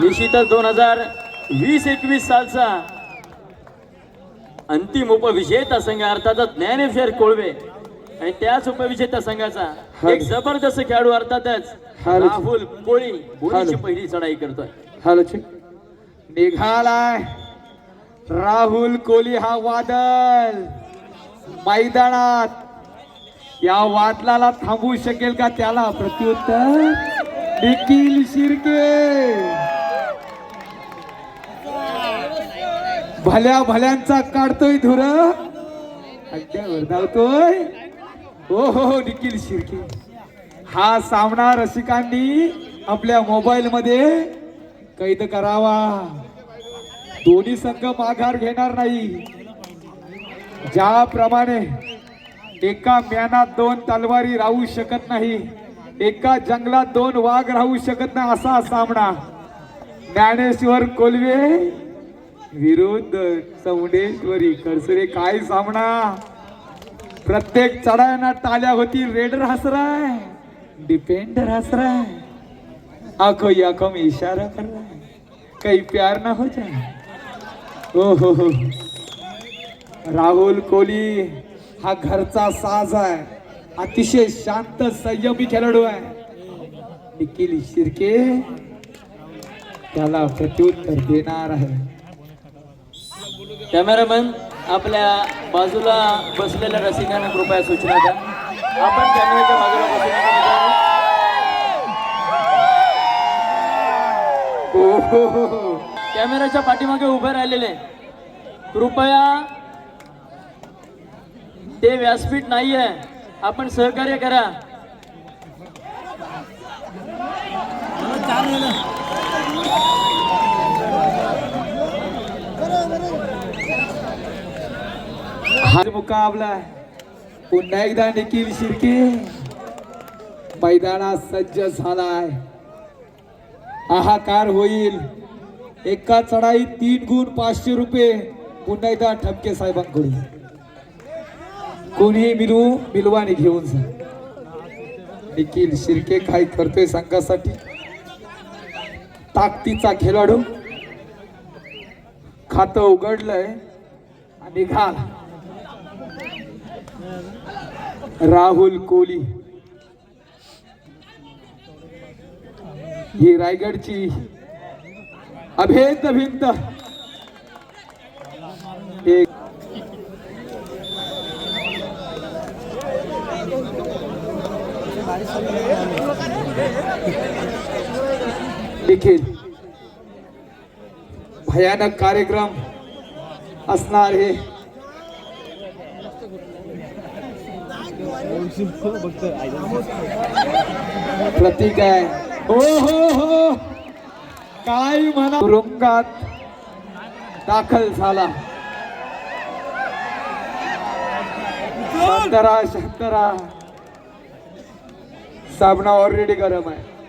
निश्चितच दोन हजार वीस एकवीस सालचा अंतिम उपविजेता संघ अर्थातच ज्ञानेश्वर कोळवे. आणि त्याच उपविजेता संघाचा एक जबरदस्त खेळाडू अर्थातच हॅलो. राहुल कोळी हॅलो. पहिली चढाई करतोय. हॅलो चेक निघालाय. राहुल कोहली हा वादळ. मैदानात. या वादळाला थांबवू शकेल का त्याला? प्रत्युत्तर निखिल शिर्के. भल्या भल्यांचा काढतोय धुर. अड्ड्यावर धावतोय. हो हो हो निखिल शिर्के. हा सामना रसिकांनी आपल्या मोबाईल मध्ये कैद करावा. दोन्ही संघ माघार घेणार नाही. ज्याप्रमाणे एका म्यानात दोन तलवारी राहू शकत नाही एका जंगलात दोन वाघ राहू शकत नाही असा सामना ज्ञानेश्वर कोलवे विरुद्ध चौंडेश्वरी खडसरे काय सामना? प्रत्येक चढायांना टाल्या होती रेडर हसराय. डिपेंडर हसराय. आखो ही आंखों में इशारा कर रहा है कहीं प्यार ना हो जाए ओ हो, हो हो. राहुल कोहली हा घरचा साज आहे. अतिशय शांत संयमी खेळाडू आहे. निखिल शिर्के त्याला प्रत्युत्तर देणार आहे. कॅमेरामन आपल्या बाजूला बसलेल्या रसिकांना कृपया सूचना द्या. आपण कॅमेऱ्याच्या बाजूला बसू हो हो हो कॅमेऱ्याच्या पाठीमागे उभे राहिलेले. कृपया ते व्यासपीठ नाही आहे आपण सहकार्य करा. हा मुकाबला पुन्हा एकदा निखिल शिर्के। मैदानात सज्ज झालाय हाहाकार होईल। एका चढाई तीन गुण पाचशे रुपये पुन्हा एकदा ठपके साहेबांकडून कोणी मिलू मिलवाने घेऊन जा। निखिल शिर्के काय करतोय संघासाठी। ताकदीचा खेळाडू। खातं उघडलंय आणि घाल राहुल कोहली. ही रायगडची अभेद भिंत. एक. देखील भयानक कार्यक्रम असणार हे. प्रतीक आहे. हो हो हो. काय म्हणा. तुरुंगात दाखल झाला. शांतरा साबणा ऑलरेडी गरम आहे.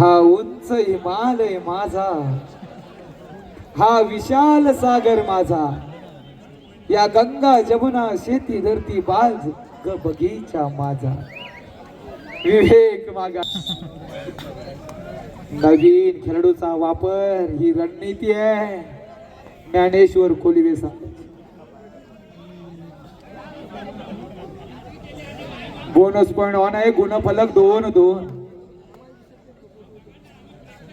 हा उंच हिमालय माझा. हा विशाल सागर माझा. या गंगा जमुना शेती धरती बाज ग बगीचा माझा. विवेक मागा. नवीन खेळाडूचा वापर ही रणनीती आहे. ज्ञानेश्वर कोलिवे सांग बोनस पॉइंट ऑन आहे गुणफलक दोन दोन तिकडं काय इकडं मॅच चालू आहे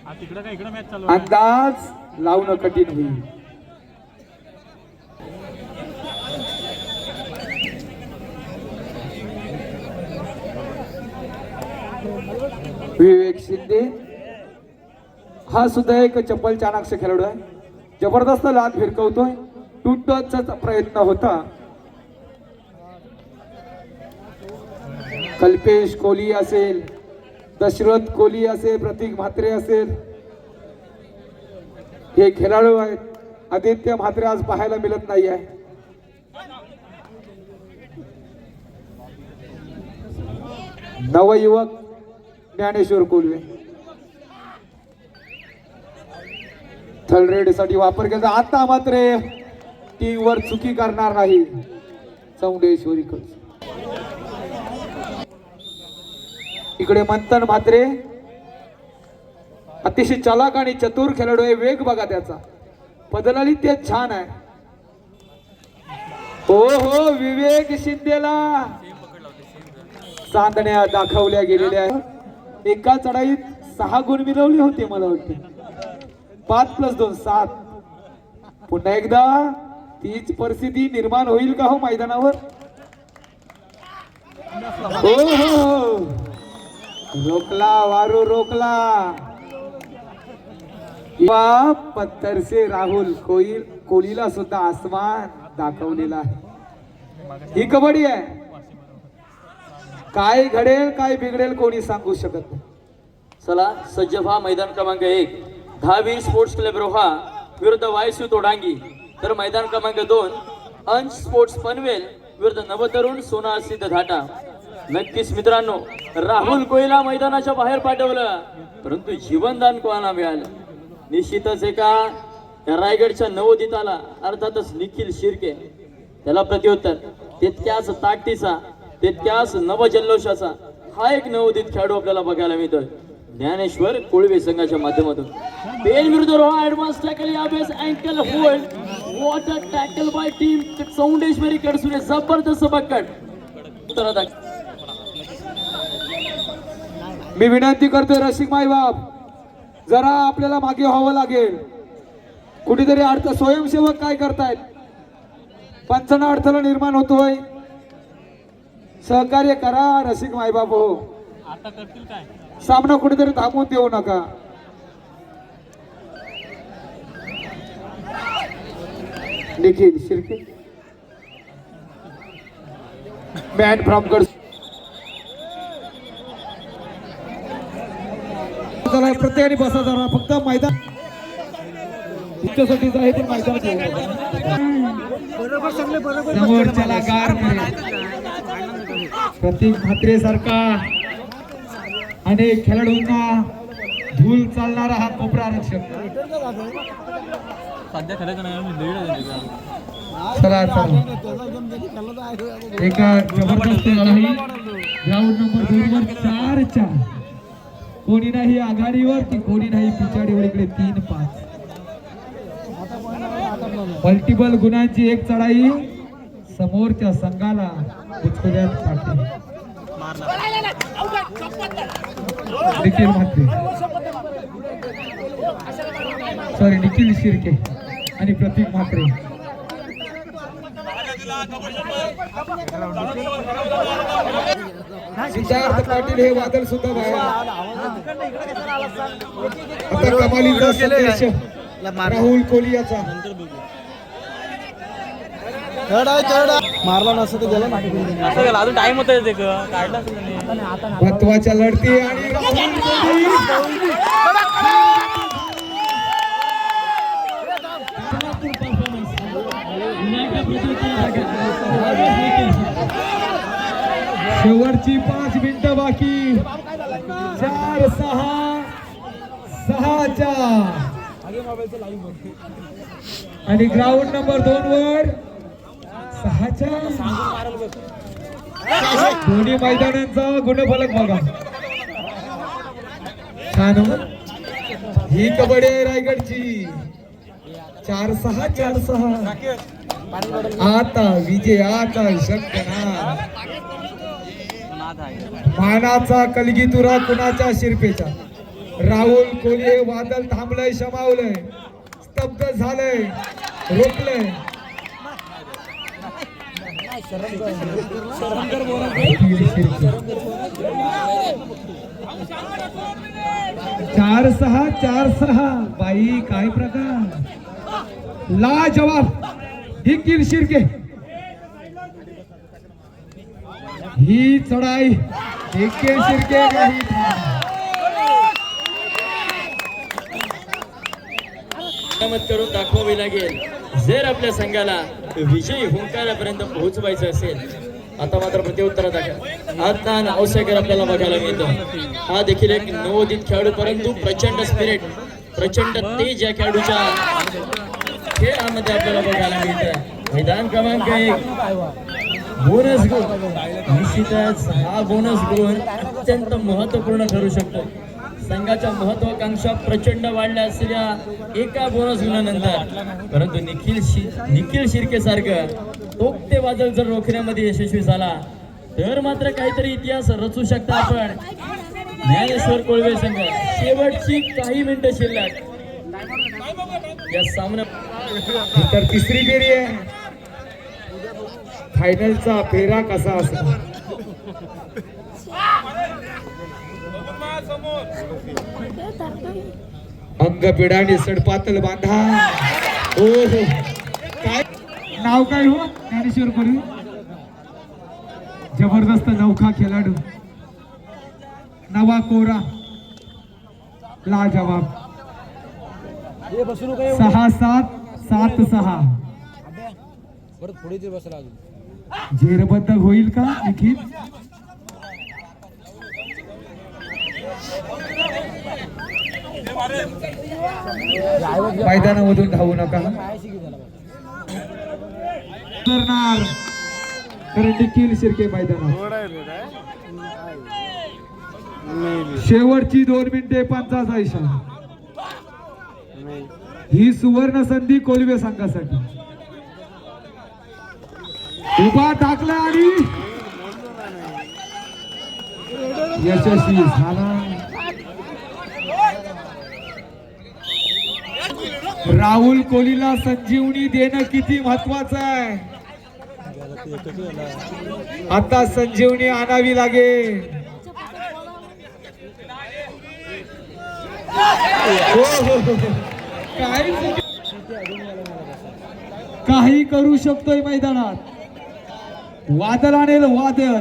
अंदाज लावणं कठीण होईल. विवेक शिंदे हा सुद्धा एक चप्पल चाणाक्ष खेळाडू आहे. जबरदस्त लात फिरकवतोय. टू प्रयत्न होता. कल्पेश कोहली असेल. दशरथ कोहली असेल प्रतीक म्हात्रे असेल हे खेळाडू आहेत. आदित्य म्हात्रे आज पाहायला मिळत नाही आहे. नवयुवक ज्ञानेश्वर कोलवे. थर्डसाठी वापर केला. आता मात्र टीमवर चुकी करणार नाही. चौंडेश्वरी इकडे मंथन म्हात्रे. अतिशय चालाक आणि चतुर खेळाडू आहे वेग बघा त्याचा. बदलाली ते छान आहे. हो हो विवेक शिंदेला. चांदण्या दाखवल्या गेलेल्या आहेत. एका चढाईत सहा गुण मिळवले होते मला वाटते. पाच प्लस दोन सात. पुन्हा एकदा तीच परिस्थिती निर्माण होईल का हो मैदानावर? हो हो हो. रोकला वारू रोकला किंवा पत्थरसे राहुल कोई कोलीला सुद्धा आसमान दाखवलेला आहे. ही कबड्डी आहे. काय घडेल काय बिघडेल कोणी सांगू शकत नाही. चला सज्ज व्हा मैदान क्रमांक एक. दहावीर स्पोर्ट्स क्लब रोहा विरुद्ध वायसू तोडांगी. तर मैदान क्रमांक दोन अंश स्पोर्ट्स पनवेल विरुद्ध नवतरुण सोना सिद्ध धाटा. नक्कीच मित्रांनो राहुल कोयला मैदानाच्या बाहेर पाठवलं. परंतु जीवनदान कोणाला मिळालं? निश्चितच एका रायगडच्या नवोदिताला अर्थातच निखिल शिर्के. त्याला प्रत्युत्तर तितक्याच ताकदीचा तितक्याच नवजल्लोषाचा हा एक नवोदित खेळाडू आपल्याला बघायला मिळतोय. ज्ञानेश्वर कोळवे संघाच्या माध्यमातून. पेन विरुद्ध रोहा ऍडव्हान्स टॅकल यावेळेस ankle hold. Water tackle by team Chaundeshwari Kadsure जबरदस्त बक्कट. उत्तरा मी विनंती करतोय रसिक माई बाप जरा आपल्याला मागे व्हावं लागेल. कुठेतरी अर्थ स्वयंसेवक काय करतायत? पंचांना अडथळा निर्माण होतोय. सहकार्य करा रसिक मायबाप हो. आता करतील काय? सामना कुठेतरी थांबवून देऊ नका. निखिल शिर्के. मॅन फ्रॉम गड चला प्रत्येकाने बसा जरा फक्त मैदान तुमच्यासाठीच आहे ते मैदान. समोरच्याला गार करेल. प्रतीक म्हात्रे सारखा अनेक खेळाडूंना धूल चालणारा हा कोपरा रक्षक सध्या खेळायचं नाही लीड आहे चला चला. एका जबरदस्त लढाई ग्राउंड नंबर दोन वर चार चार. कोणी नाही आघाडीवर की कोणी नाही पिछाडीवर इकडे तीन पाच. मल्टिपल गुणांची एक चढाई समोरच्या संघाला उचकल्यात काढते निखिल म्हात्रे. सॉरी निखिल शिर्के आणि प्रतीक म्हात्रे. सिद्धार्थ पाटील हे वादळ सुद्धा बाहेर आता कमालीचा संदेश राहुल कोहली याचा मारला नसतं तर गेला अजून टाइम होता ते काढला. महत्त्वाच्या लढती आणि राहुल कोहली शेवटची पाच मिनिटं बाकी. चार सहा सहा चार आणि ग्राउंड नंबर दोन वर. सहाच्या. दोन्ही मैदानांचा गुणफलक बघा. छान हो. ही. कबड्डी आहे रायगडची. चार सहा चार सहा. आता विजय आता शक्य ना मानाचा कलगीतुरा कुणाच्या शिरपेचा? राहुल कोल्हे वादल थांबलंय शमावलंय स्तब्ध झालंय रोखलंय. चार सहा चार सहा बाई काय प्रकार? ला जवाब किल शिरके. ही चढाई एके शिरके नाही. मत करून दाखवावी लागेल. जर आपल्या संघाला विजयी हुंकारापर्यंत पोहोचवायचं असेल आता मात्र प्रत्युत्तर दाखल आत्ता औसेकर आपल्याला बघायला मिळतो. हा देखील एक नवोदित खेळाडू परंतु प्रचंड स्पिरिट प्रचंड तेज या खेळाडूच्या खेळामध्ये आपल्याला बघायला मिळतं मैदान क्रमांक एक. बोनस गुण निश्चितच हा बोनस गुण अत्यंत महत्त्वपूर्ण ठरू शकतो. संघाच्या महत्वाकांक्षा प्रचंड वाढल्या असलेल्या एका बोनस गुणानंतर परंतु निखिल शि निखिल शिर्के सारखं तोक्ते वादळ जर रोखण्यामध्ये यशस्वी झाला तर मात्र काहीतरी इतिहास रचू शकता आपण. ज्ञानेश्वर कोळवे संघ शेवटची काही मिनिटं शिल्लक. या सामन्यात तर तिसरी फेरी आहे. फायनलचा फेरा कसा असणार अंग पिढाने सडपातल बांधा. ओ हो. काय? नाव काय हो? ज्ञानेश्वर कोळी जबरदस्त नौखा खेळाडू. नवा कोरा. लाजवाब. सहा सात सात सहा. परत पुढे ते बसला अजून. झेरबद्द होईल का निखिल? मैदानामधून धावू नका. करणार कारण निखिल शिर्के मैदानात. शेवटची दोन मिनिटे पंचाचा इशारा ही सुवर्ण संधी कोलवे संघासाठी. उभा टाकला आणि यशस्वी झाला. राहुल कोहलीला संजीवनी देणं किती महत्वाचं आहे. आता संजीवनी आणावी लागेल. हो, हो, हो, हो. काही करू शकतोय मैदानात. वादळ आणेल वादळ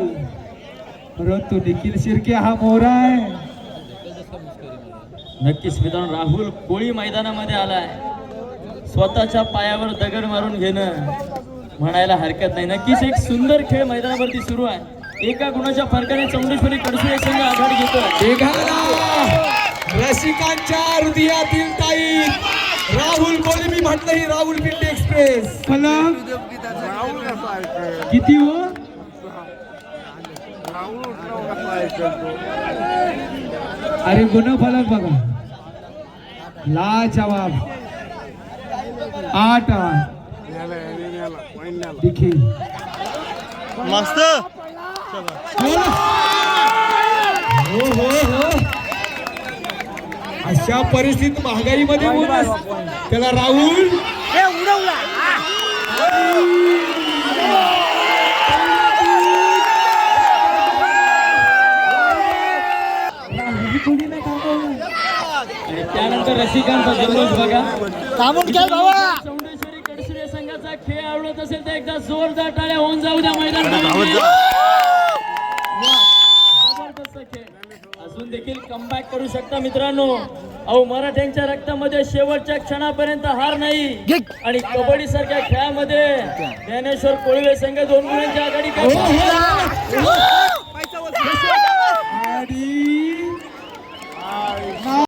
परंतु निखिल शिर्के हा मोरा आहे. नक्कीच मित्रांनो राहुल कोळी मैदानामध्ये आलाय. स्वतःच्या पायावर दगड मारून घेणं म्हणायला हरकत नाही. नक्कीच एक सुंदर खेळ मैदानावरती सुरू आहे. एका गुणाच्या फरकाने चौंडेश्वरी कडसुळे संघ आघाडी निघाला. रसिकांच्या हृदयातील ताई. राहुल कोहली मी म्हटलं ही राहुल पिंडी एक्सप्रेस. फलक किती हो? अरे गुण फलक बघा. ला जवाब आठ. आठ देखील मस्त. हो हो हो. अशा परिस्थितीत महागाईमध्ये बोनस त्याला राहुल त्यानंतर रसिकांचा जल्लोष बघा. थांबून खेळ भावा चौंडेश्वरी कडसुळे संघाचा खेळ आवडत असेल तर एकदा जोरदार टाळ्या होऊन जाऊ द्या मैदान जबरदस्त खेळ अजून देखील कमबॅक करू शकता मित्रांनो. अहो मराठ्यांच्या रक्तामध्ये शेवटच्या क्षणापर्यंत हार नाही. आणि कबड्डी सारख्या खेळामध्ये ज्ञानेश्वर कोळवे संघ दोन गुणांच्या आघाडी.